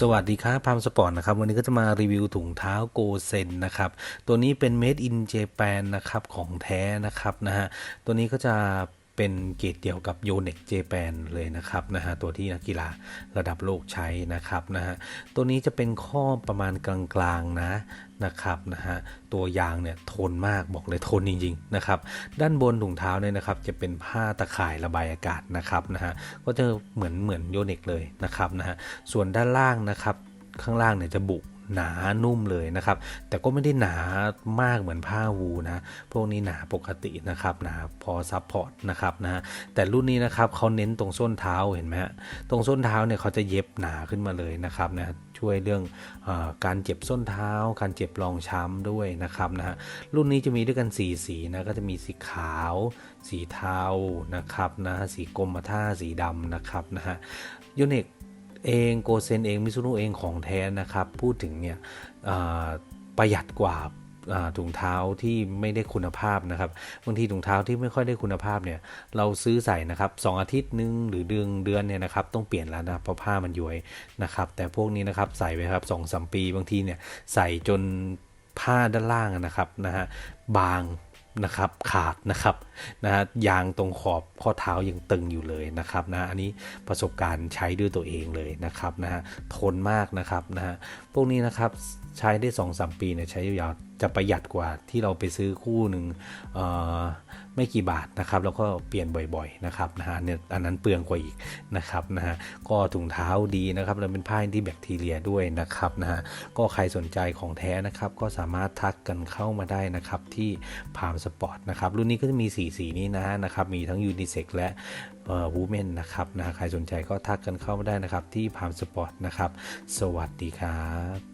สวัสดีครับพามสปอร์ตนะครับวันนี้ก็จะมารีวิวถุงเท้าโกเซนนะครับตัวนี้เป็น made in Japan นะครับของแท้นะครับนะฮะตัวนี้ก็จะ เป็นเกรดเดียวกับ y o n e x Japan เลยนะครับนะฮะตัวที่นักกีฬาระดับโลกใช้นะครับนะฮะตัวนี้จะเป็นข้อประมาณกลางๆนะนะครับนะฮะตัวยางเนี่ยทนมากบอกเลยทนจริงๆนะครับด้านบนถุงเท้าเนี่ยนะครับจะเป็นผ้าตะข่ายระบายอากาศนะครับนะฮะก็จะเหมือนเหมือนโยเน็กเลยนะครับนะฮะส่วนด้านล่างนะครับข้างล่างเนี่ยจะบุ หนานุ่มเลยนะครับ แต่ก็ไม่ได้หนามากเหมือนผ้าวูนะ พวกนี้หนาปกตินะครับหนาพอซับพอร์ตนะครับนะแต่รุ่นนี้นะครับเขาเน้นตรงส้นเท้าเห็นไหมฮะตรงส้นเท้าเนี่ยเขาจะเย็บหนาขึ้นมาเลยนะครับนะช่วยเรื่องอการเจ็บส้นเท้า การเจ็บรองช้ำด้วยนะครับนะฮะรุ่นนี้จะมีด้วยกัน4สีนะก็จะมีสีขาว สีเทานะครับนะสีกรมท่าสีดำนะครับนะฮะยูนิค เองโกเซนเองมิซูนุเองของแท้นะครับ พูดถึงเนี่ยประหยัดกว่าถุงเท้าที่ไม่ได้คุณภาพนะครับบางทีถุงเท้าที่ไม่ค่อยได้คุณภาพเนี่ยเราซื้อใส่นะครับสองอาทิตย์นึงหรือเดือนเดือนเนี่ยนะครับต้องเปลี่ยนแล้วนะเพราะผ้ามันย้วยนะครับ แต่พวกนี้นะครับใส่ไปครับสองสามปีบางทีเนี่ยใส่จนผ้าด้านล่างนะครับนะฮะบาง นะครับขาดนะครับนะฮะยางตรงขอบข้อเท้ายังตึงอยู่เลยนะครับนะอันนี้ประสบการณ์ใช้ด้วยตัวเองเลยนะครับนะฮะทนมากนะครับนะฮะพวกนี้นะครับใช้ได้2อสปีเนี่ยใช้ยาวจะประหยัดกว่าที่เราไปซื้อคู่หนึ่งไม่กี่บาทนะครับ แล้วก็เปลี่ยนบ่อยๆนะครับนะฮะเนี่ยอันนั้นเปลืองกว่าอีกนะครับนะฮะก็ถุงเท้าดีนะครับแล้วเป็นผ้าที่แบคทีเรียด้วยนะครับนะฮะก็ใครสนใจของแท้นะครับ ก็สามารถทักกันเข้ามาได้นะครับที่พามสปอร์ตนะครับรุ่นนี้ก็จะมีสีสีนี้นะนะครับมีทั้งยูนิเซ็กและวูแมนนะครับนะใครสนใจก็ทักกันเข้ามาได้นะครับที่พามสปอร์ตนะครับ สวัสดีครับ